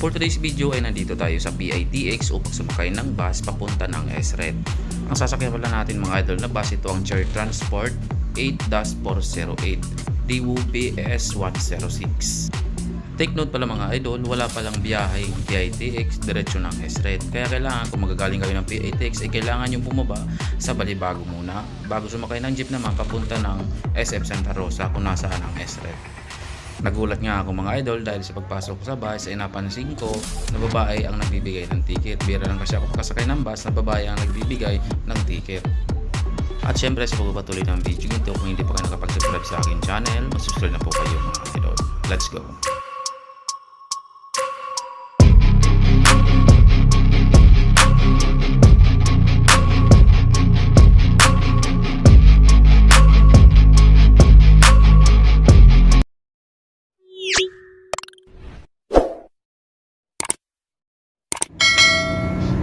For today's video ay nandito tayo sa PITX upang sumakay ng bus papunta ng SRED. Ang sasakyan pala natin mga idol na bus ito ang Cherry Transport 8-408 Daewoo BS 106. Take note pala mga idol, wala palang biyahe PITX diretso ng SRED. Kaya kailangan kung magagaling kayo ng PITX ay kailangan yung bumaba sa Balibago muna bago sumakay ng jeep naman papunta ng SM Santa Rosa kung nasaan ang SRED. Nagulat nga ako mga idol dahil sa pagpasok ko sa bus ay napansin ko na babae ang nagbibigay ng ticket. Bira lang kasi ako kasakay ng bus na babae ang nagbibigay ng ticket. At syempre sa pagpapatuloy ng video nito kung hindi pa kayo nakapag-subscribe sa akin channel, mag-subscribe na po kayo mga idol. Let's go!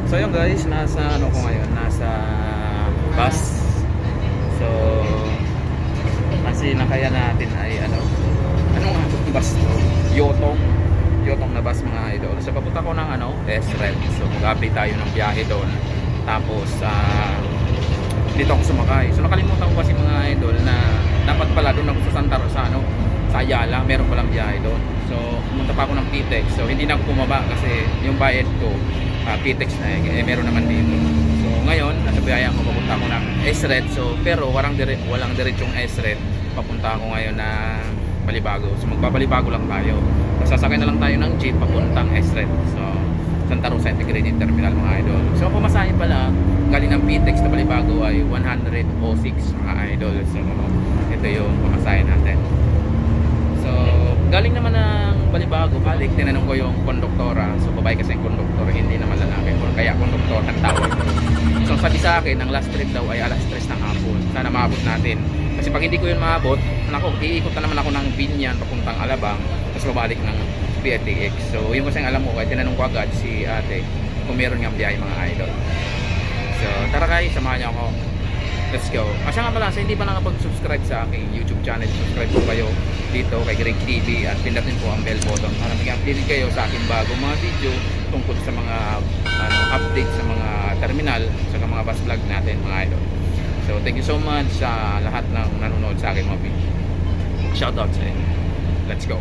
So yun guys, nasa ano ko ngayon, nasa bus. So kasi nakaya natin ay ano, anong nga bus to? Yotong. Yotong na bus mga idol. So papunta ko ng ano, S-Red. So mag-update tayo ng biyahe doon. Tapos ah dito ako sumakay. So nakalimutan ko kasi mga idol na dapat pala doon ako sa Santa Rosa, ano, sa Ayala, meron palang biyahe doon. So pumunta pa ako ng PTEX. So hindi na ako bumaba kasi yung bayad ko uh, PTEX na eh, eh, meron naman dito. So ngayon, nasa biyahe ako papunta ako ng SRED. So pero walang dire walang diretsong SRED. Papunta ako ngayon na Balibago. So magbabalibago lang tayo. Sasakay na lang tayo ng jeep papuntang SRED. So Santa Rosa Integrated Terminal mga idol. So pamasahe pala galing ng PTEX na Balibago ay 106 mga idol. So ito yung pamasahe natin. So galing naman ng Balibago, balik tinanong ko yung konduktora. So babae kasi yung konduktor, hindi naman lalaki. Kaya konduktor ang tawag. So sabi sa akin, ang last trip daw ay alas 3 ng hapon. Sana maabot natin. Kasi pag hindi ko yun maabot, nako, iikot na naman ako ng Binyan papuntang Alabang, tapos babalik ng PTX. So yun kasi ang alam ko, kaya tinanong ko agad si ate kung meron nga biyahe mga idol. So tara kayo, samahan niyo ako. Let's go. Asya nga pala, sa hindi pa nakapag-subscribe sa aking YouTube channel, subscribe po kayo dito kay Greg TV at pindutin po ang bell button para maging updated kayo sa aking bagong mga video tungkol sa mga ano, update sa mga terminal sa mga bus vlog natin mga idol. So thank you so much sa lahat ng nanonood sa aking mga video. Shoutout sa inyo. Let's go.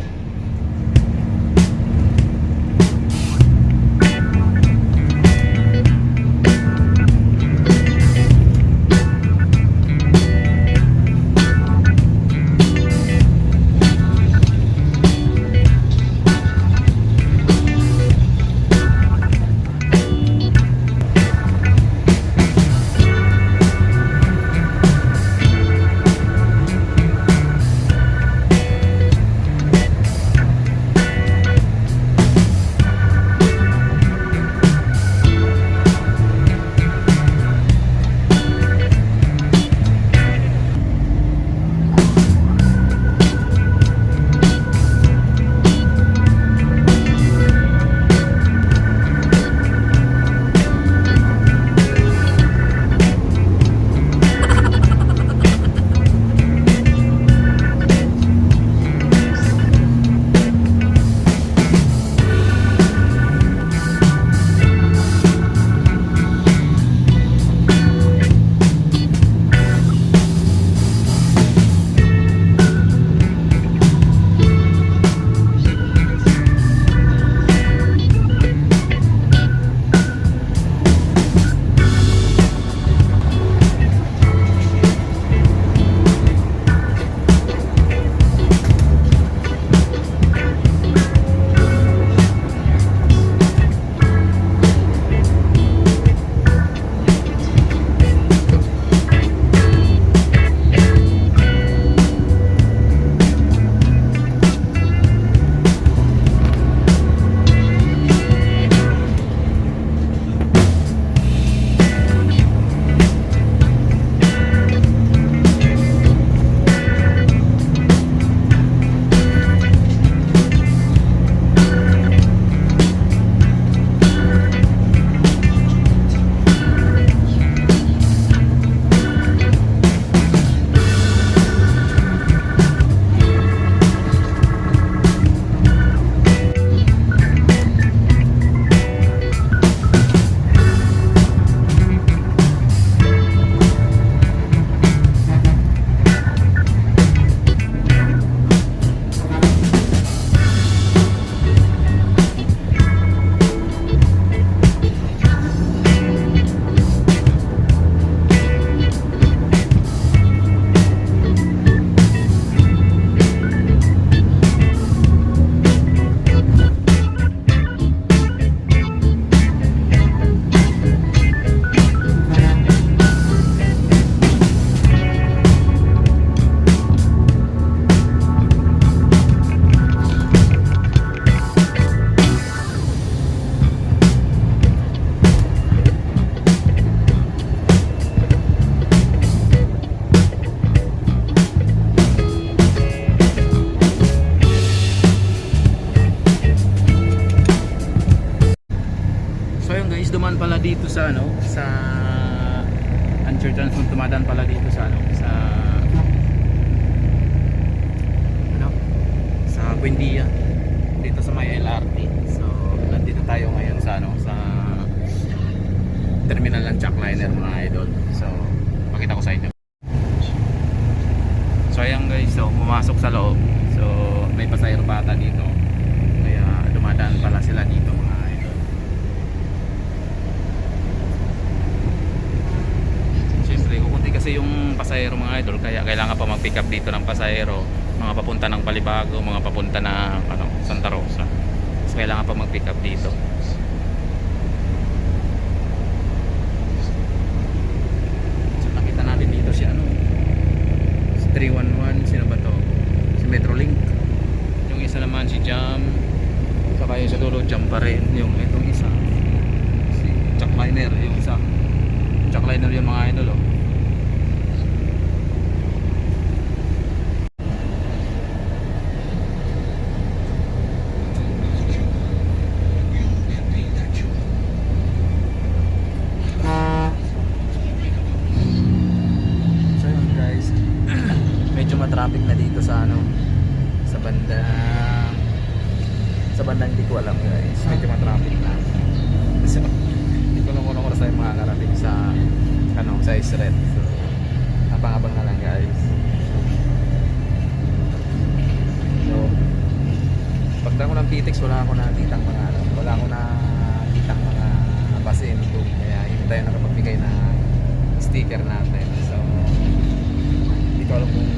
terminal ng jackliner mga idol. So pakita ko sa inyo. So ayan guys. So pumasok sa loob. So may pasayro bata dito. Kaya dumadaan pala sila dito mga idol. Syempre kukunti kasi yung pasayro mga idol. Kaya kailangan pa mag pick up dito ng pasayro mga papunta ng Palibago mga papunta ng ano, Santa Rosa. So kailangan pa mag pick up dito. traffic na dito sa ano sa bandang sa bandang di ko alam guys. Ah. Medyo matraffic na. So, hindi ko nung oras tayo makakarating sa ano sa isret so abang-abang na lang guys. So pagdang ko ng pitex wala ako nakitang mga ano, wala ako na nakitang mga basin kaya hindi tayo nakapagbigay na sticker natin. So hindi ko alam kung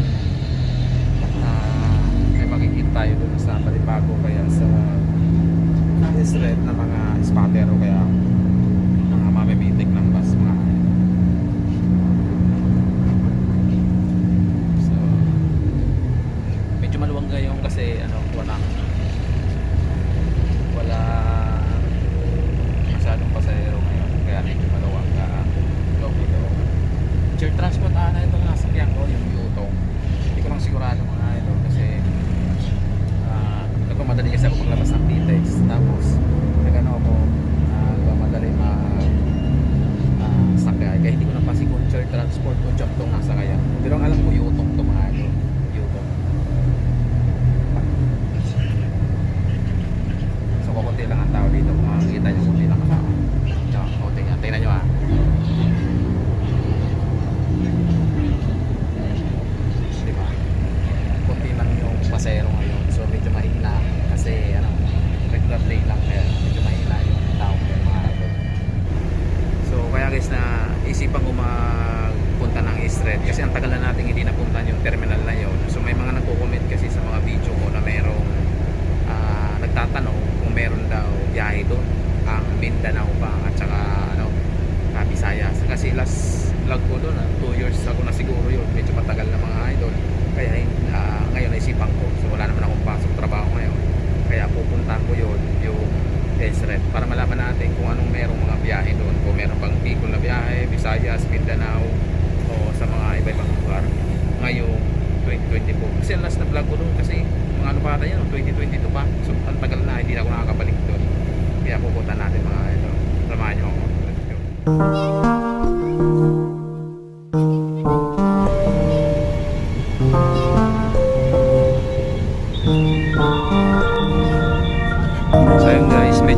Picture transport ah, na ito nga sakyan yung Yutong. Hindi ko lang sigurado kung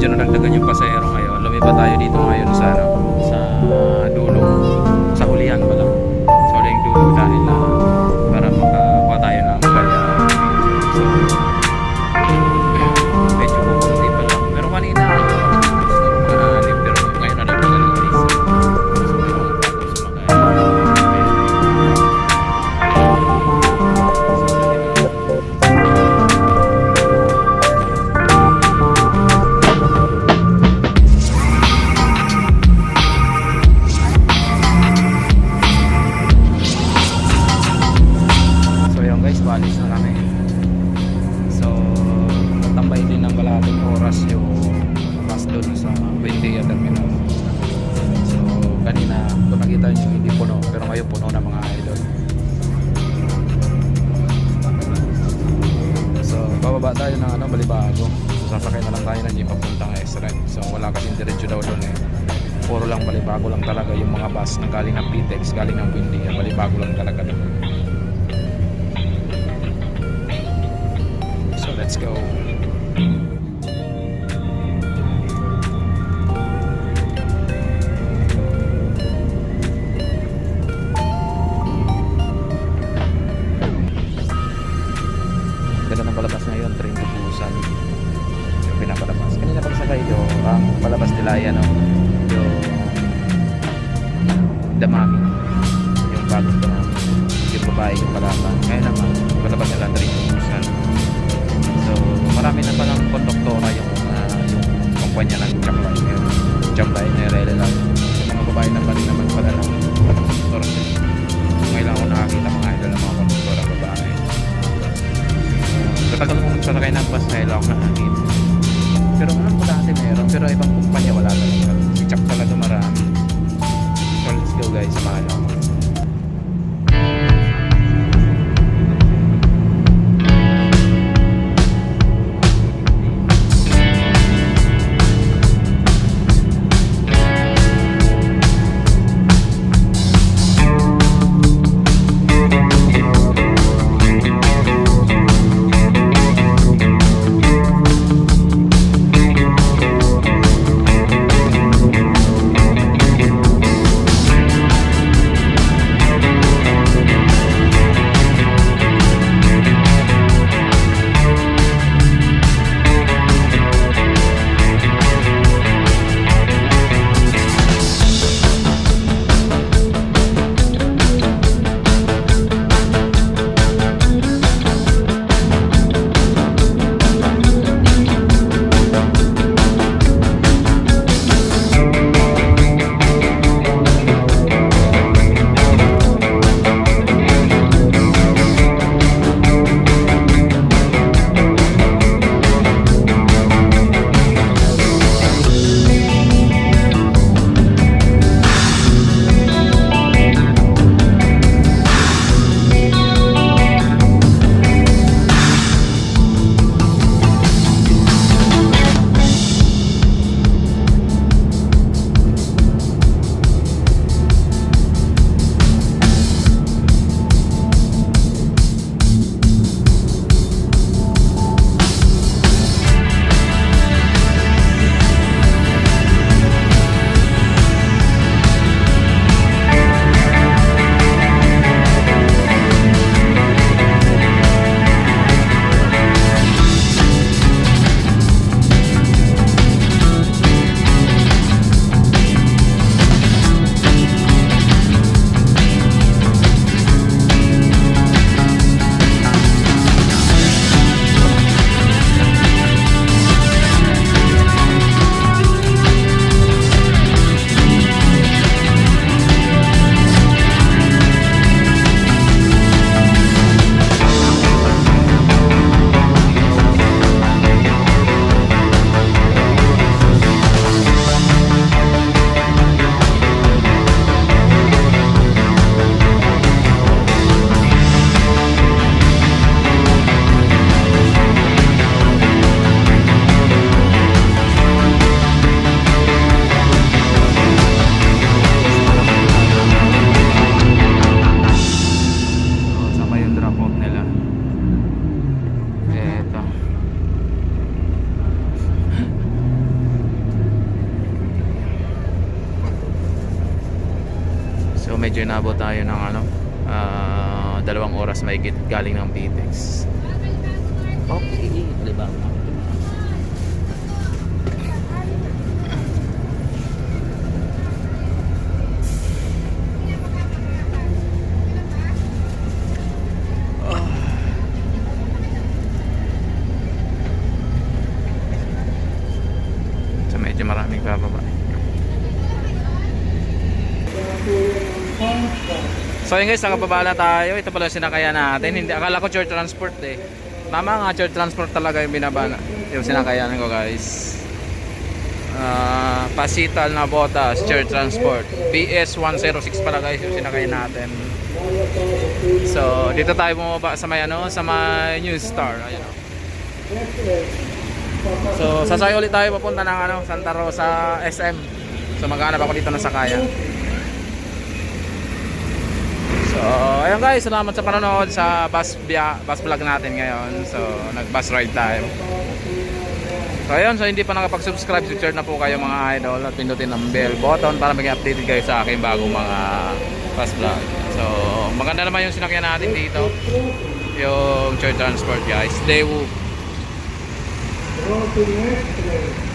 medyo nadagdagan yung pasahero ngayon. Lumipat tayo dito Balibago. So, sasakay na lang tayo ng jeep papuntang Esred. So, wala kasing diretso daw doon eh. Puro lang Balibago lang talaga yung mga bus na galing ng PTEX, galing ng Windia. Balibago lang talaga doon. So, let's go. Yung ang palabas nila yan, no? yung damami. Yung bagong damami. Yung babae yung palaban. Ngayon naman, palabas nila train to Busan. So, marami na palang konduktora yung, ah, yung kumpanya ng Jamlay. Yung Jamlay na RLL. Yung mga babae na pa rin naman pala ng konduktora. Ngayon lang ako nakakita mga idol ng mga konduktora babae. Katagal ko magsasakay ng bus ngayon lang ako nakakita. Pero alam ko dati meron, oras may galing ng PTEX. Okay, di ba? So medyo maraming bababa. So yun guys, nakababa na tayo. Ito pala yung sinakayan natin. Hindi, akala ko church transport eh. Tama nga, church transport talaga yung binaba na. Yung sinakayan ko guys. Ah, Pasital na Botas, church transport. PS 106 pala guys yung sinakayan natin. So, dito tayo bumaba sa may ano, sa may New Star. Ayan oh. So, sasakay ulit tayo papunta ng ano, Santa Rosa SM. So maghanap ako dito ng sakayan. So, ayun guys, salamat sa panonood sa bus, biya, bus vlog natin ngayon. So, nag-bus ride tayo. So, ayun, so hindi pa nakapag-subscribe, subscribe na po kayo mga idol at pindutin ang bell button para maging updated kayo sa aking bagong mga bus vlog. So, maganda naman yung sinakyan natin dito. Yung church transport guys. Daewoo. Go to.